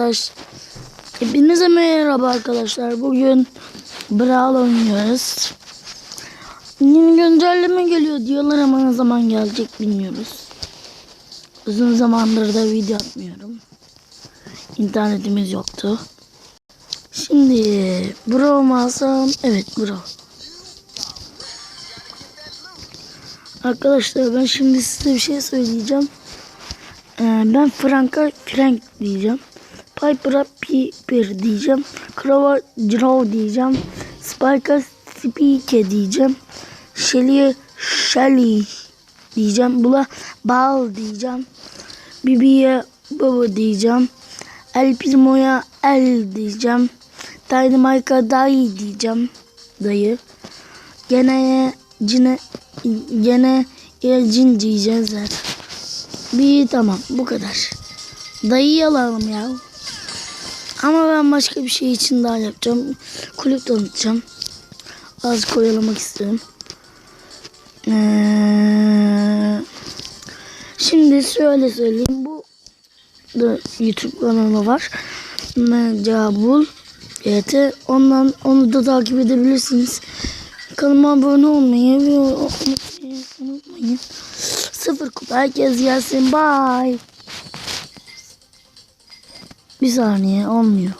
Arkadaş, hepinize merhaba arkadaşlar. Bugün Brawl oynuyoruz. Yeni güncelleme geliyor diyorlar ama ne zaman gelecek bilmiyoruz. Uzun zamandır da video atmıyorum. İnternetimiz yoktu. Şimdi Brawl alsam? Evet Brawl. Arkadaşlar ben şimdi size bir şey söyleyeceğim. Ee, ben Frank'a Frank diyeceğim. Piper'a Piper diyeceğim. Crow'a Crow diyeceğim. Spike'a Spike diyeceğim. Shelly'e Shelly diyeceğim. Bula Bal diyeceğim. Bibi'ye Baba diyeceğim. El Primo'ya El diyeceğim. Dynamite'a Dayı diyeceğim. Dayı. Gene Cine gene Cin diyeceğiz zaten. Bir tamam bu kadar. Dayıyı alalım ya. Ama ben başka bir şey için daha yapacağım. Kulüp tanıtacağım. Az koyalamak istedim. Ee, şimdi şöyle söyleyeyim. Bu da YouTube kanalı var. Mecabul YT. Ondan onu da takip edebilirsiniz. Kanalıma abone olmayı ve unutmayın. Sıfır kupa herkes gelsin. Bye. Bir saniye olmuyor.